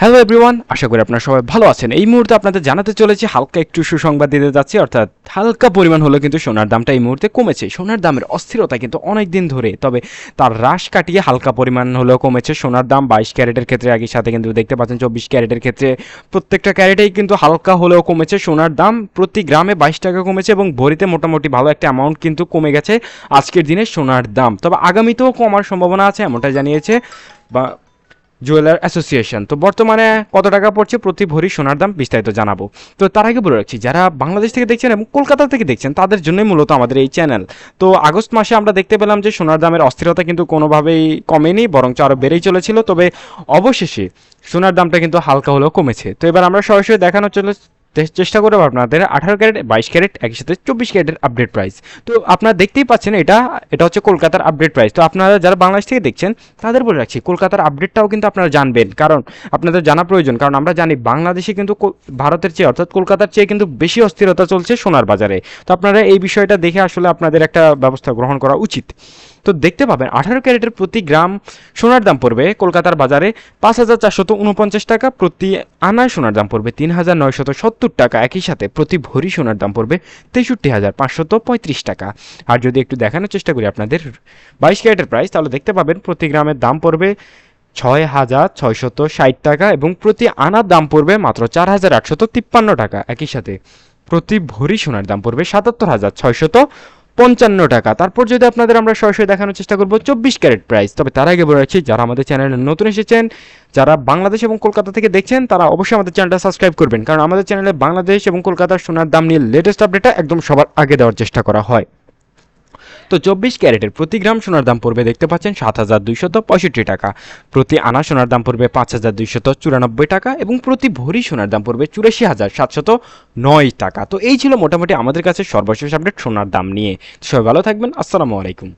Hello everyone আশা করি আপনারা সবাই ভালো আছেন। এই মুহূর্তে আপনাদের জানাতে চলেছি, হালকা একটু সুসংবাদ দিতে যাচ্ছি, অর্থাৎ হালকা পরিমাণ হলেও কিন্তু সোনার দামটা এই মুহূর্তে কমেছে। সোনার দামের অস্থিরতা কিন্তু অনেক দিন ধরে, তবে তার হ্রাস কাটিয়ে হালকা পরিমাণ হলেও কমেছে সোনার দাম। বাইশ ক্যারেটের ক্ষেত্রে একই সাথে কিন্তু দেখতে পাচ্ছেন, চব্বিশ ক্যারেটের ক্ষেত্রে প্রত্যেকটা ক্যারেটেই কিন্তু হালকা হলেও কমেছে সোনার দাম। প্রতি গ্রামে বাইশ টাকা কমেছে এবং ভরিতে মোটামুটি ভালো একটা অ্যামাউন্ট কিন্তু কমে গেছে আজকের দিনে সোনার দাম। তবে আগামীতেও কমার সম্ভাবনা আছে এমনটা জানিয়েছে বা জুয়েলার অ্যাসোসিয়েশন। তো বর্তমানে কত টাকা পড়ছে প্রতি ভরি সোনার দাম বিস্তারিত জানাব। তো তার আগে বলে রাখছি, যারা বাংলাদেশ থেকে দেখছেন এবং কলকাতা থেকে দেখছেন, তাদের জন্যই মূলত আমাদের এই চ্যানেল। তো আগস্ট মাসে আমরা দেখতে পেলাম যে সোনার দামের অস্থিরতা কিন্তু কোনোভাবেই কমেনি, বরঞ্চ আরও বেড়েই চলেছিল। তবে অবশেষে সোনার দামটা কিন্তু হালকা হলেও কমেছে। তো এবার আমরা সরাসরি দেখানোর চলে চেষ্টা করব আপনাদের আঠারো ক্যারেট, বাইশ ক্যারেট, একই সাথে চব্বিশ ক্যারেটের আপডেট প্রাইস তো আপনারা দেখতেই পাচ্ছেন এটা এটা হচ্ছে কলকাতার আপডেট প্রাইস তো আপনারা যারা বাংলাদেশ থেকে দেখছেন, তাদের বলে রাখছি, কলকাতার আপডেটটাও কিন্তু আপনারা জানবেন। কারণ আপনাদের জানা প্রয়োজন, কারণ আমরা জানি বাংলাদেশে কিন্তু ভারতের চেয়ে, অর্থাৎ কলকাতার চেয়ে কিন্তু বেশি অস্থিরতা চলছে সোনার বাজারে। তো আপনারা এই বিষয়টা দেখে আসলে আপনাদের একটা ব্যবস্থা গ্রহণ করা উচিত। তো দেখতে পাবেন, আঠারো ক্যারেটের প্রতি গ্রাম সোনার দাম পড়বে কলকাতার বাজারে পাঁচ হাজার চারশত উনপঞ্চাশ টাকা, প্রতি আনায় সোনার দাম পড়বে তিন হাজার নয়শত সত্তর টাকা। একই সাথে প্রতি ভরি সোনার দাম পড়বে তেষট্টি হাজার পাঁচশত পঁয়ত্রিশ টাকা। আর যদি একটু দেখানোর চেষ্টা করি আপনাদের বাইশ ক্যারেটের প্রাইস তাহলে দেখতে পাবেন প্রতি গ্রামের দাম পড়বে ছয় হাজার ছয়শত ষাট টাকা এবং প্রতি আনার দাম পড়বে মাত্র চার হাজার আটশত তিপ্পান্ন টাকা। একই সাথে প্রতি ভরি সোনার দাম পড়বে সাতাত্তর হাজার ছয়শত পঞ্চান্ন টাকা। তারপর যদি আপনাদের আমরা সরাসরি দেখানোর চেষ্টা করব চব্বিশ ক্যারেট প্রাইস। তবে তার আগে বলে রাখছি, যারা আমাদের চ্যানেলে নতুন এসেছেন, যারা বাংলাদেশ এবং কলকাতা থেকে দেখছেন, তারা অবশ্যই আমাদের চ্যানেলটা সাবস্ক্রাইব করবেন। কারণ আমাদের চ্যানেলে বাংলাদেশ এবং কলকাতার সোনার দাম নিয়ে লেটেস্ট আপডেটটা একদম সবার আগে দেওয়ার চেষ্টা করা হয়। তো চব্বিশ ক্যারেটের প্রতি গ্রাম সোনার দাম পড়বে দেখতে পাচ্ছেন সাত হাজার দুইশত পঁয়ষট্টি টাকা। প্রতি আনা সোনার দাম পড়বে পাঁচ হাজার দুইশত চুরানব্বই টাকা এবং প্রতি ভরি সোনার দাম পড়বে চুরাশি হাজার সাতশত নয় টাকা। তো এই ছিল মোটামুটি আমাদের কাছে সর্বশেষ আপডেট সোনার দাম নিয়ে। সবাই ভালো থাকবেন। আসসালামু আলাইকুম।